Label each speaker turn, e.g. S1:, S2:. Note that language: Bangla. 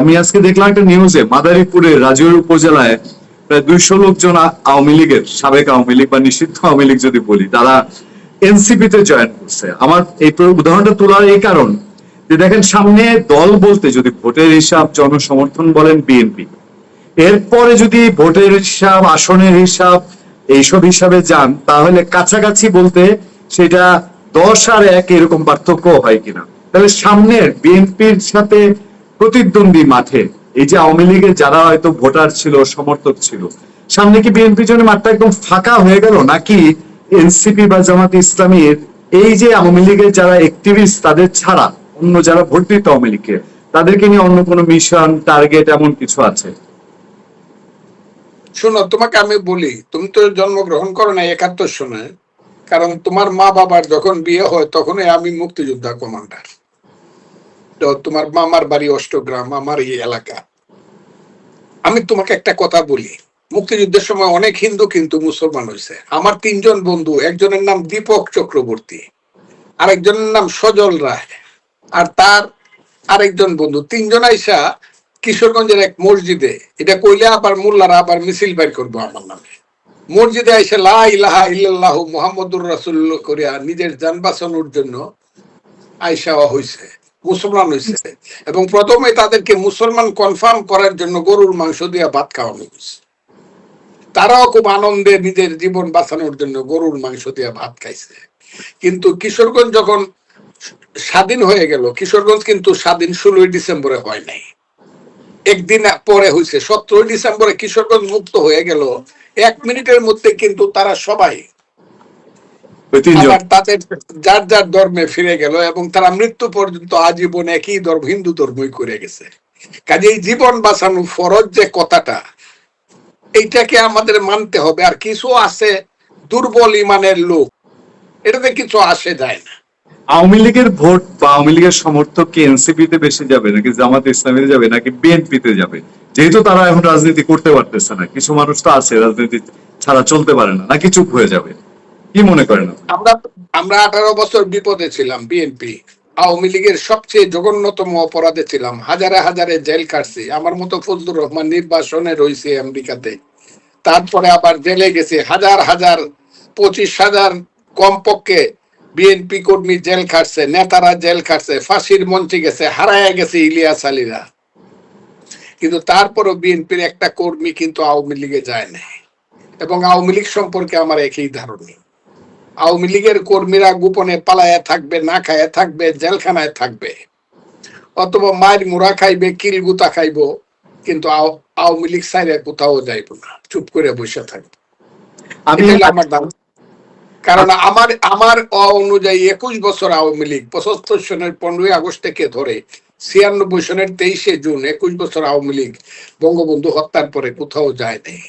S1: আমি আজকে দেখলাম একটা নিউজে মাদারীপুরে রাজৌর উপজেলায় প্রায় দুইশো লোকজন আওয়ামী লীগের, সাবেক আওয়ামী লীগ বা নিষিদ্ধ আওয়ামী লীগ যদি বলি, তারা এনসিপি তে জয়েন করছে। আমার এই উদাহরণটা তোলার এই কারণ যে দেখেন, সামনে দল বলতে যদি ভোটের হিসাব জনসমর্থন বলেন বিএনপি এরপরে যদি ভোটের হিসাব, আসনের হিসাব, এইসব হিসাবে যান, তাহলে কাছাকাছি বলতে সেটা দশ আর এক এরকম পার্থক্য হয় কিনা। তাহলে সামনের বিএনপির সাথে প্রতিদ্বন্দ্বী মাঠে। এই যে আওয়ামী লীগের যারা হয়তো ভোটার ছিল, সমর্থক ছিল, সামনে কি বিএনপির জন্য মাঠটা একদম ফাঁকা হয়ে গেল? নাকি এনসিপি বা জামাত ইসলামীর এই যে আওয়ামী লীগের যারা অ্যাক্টিভিস্ট তাদের ছাড়া অন্য যারা ভোট দিত আওয়ামী লীগকে, তাদেরকে নিয়ে অন্য কোনো মিশন টার্গেট এমন কিছু আছে?
S2: শোনো, তোমাকে আমি বলি, তুমি তো জন্মগ্রহণ করো না একাত্তর সনে, কারণ তোমার মা বাবার যখন বিয়ে হয়, তখনই আমি মুক্তিযোদ্ধা কমান্ডার। তোমার মামার বাড়ি অষ্টগ্রাম, আমার এই এলাকা। আমি তোমাকে একটা কথা বলি। মুক্তিযুদ্ধের সময় অনেক হিন্দু কিন্তু মুসলমান হয়েছে। আমার তিনজন বন্ধু, একজনের নাম দীপক চক্রবর্তী, আরেকজনের নাম সজল রায়, আর তার আরেকজন বন্ধু। তিনজন আইসা কিশোরগঞ্জের এক মসজিদে। এটা কইলে আবার মোল্লারা আবার মিছিল বাইর করব আমার নামে। মসজিদে আইসা, লা ইলাহা ইল্লাল্লাহ মুহাম্মদুর রাসূলুল্লাহ করিয়া নিজের যান বাঁচানোর জন্য আইসা হইছে। মুসলমান হইছে। এবং প্রথমে তাদেরকে মুসলমান কনফার্ম করার জন্য গরুর মাংস দিয়ে ভাত খাওয়ানো হয়েছে তারাও খুব আনন্দে নিজের জীবন বাঁচানোর জন্য গরুর মাংস দিয়ে ভাত খাইছে। কিন্তু কিশোরগঞ্জ যখন স্বাধীন হয়ে গেল, কিশোরগঞ্জ কিন্তু স্বাধীন ষোলোই ডিসেম্বরে হয় নাই। একদিন পরে হয়েছে সতেরোই ডিসেম্বরে কিশোরগঞ্জ মুক্ত হয়ে গেল। এক মিনিটের মধ্যে কিন্তু তারা সবাই
S1: ওই তিনজন।
S2: তাদের যার যার ধর্মে ফিরে গেল এবং তারা মৃত্যু পর্যন্ত আজীবন একই ধর্ম হিন্দু ধর্মই করে গেছে। কাজেই জীবন বাঁচানো ফরজ যে কথাটা এইটাকে আমাদের মানতে হবে। আর কিছু আছে দুর্বল ইমানের লোক এটাতে কিছু আসে যায় না।
S1: আওয়ামী লীগের ভোট বা আওয়ামী লীগের সমর্থক কি এনসিপি তে বেশি যাবে নাকি জামাত ইসলামীতে যাবে নাকি বিএনপি তে যাবে? যেহেতু তারা এখন রাজনীতি করতে পারতেছে না কিছু মানুষ তো আছে রাজনীতি ছাড়া চলতে পারে না নাকি চুপ হয়ে যাবে? কি মনে করেন
S2: আমরা আমরা আঠারো বছর বিপদে ছিলাম বিএনপি আওয়ামী লীগের সবচেয়ে জঘন্যতম অপরাধে ছিলাম। হাজারে হাজারে জেল কাটছি আমার মতো ফজলুর রহমান নির্বাসনে রয়েছে আমেরিকাতে। তারপরে আবার জেলে গেছে। হাজার হাজার, পঁচিশ হাজার কমপক্ষে বিএনপি কর্মী জেল খাটছে, নেতারা জেল খাটছে, ফাঁসির মঞ্চে গেছে, হারায় গেছে ইলিয়াস আলীরা। কিন্তু তারপরও বিএনপির একটা কর্মী কিন্তু আওয়ামী লীগে যায় না এবং আওয়ামী লীগ সম্পর্কে আমার একই ধারণা। আওয়ামী লীগের কর্মীরা গোপনে পালায়া থাকবে না খায়া থাকবে জেলখানায় থাকবে। অথবা মায়ের মুড়া খাইবে কিল গুতা খাইবো কিন্তু আওয়ামী লীগ সাইরে কোথাও যাইব না। চুপ করে বসে থাকবে।
S1: আমি
S2: আমার ধারণা। কারণ আমার আমার অনুযায়ী একুশ বছর আওয়ামী লীগ পঁচাত্তর সনের পনেরোই আগস্ট থেকে ধরে ছিয়ানব্বই সনের তেইশে জুন একুশ বছর আওয়ামী লীগ বঙ্গবন্ধু হত্যার পরে কোথাও যায় নাই।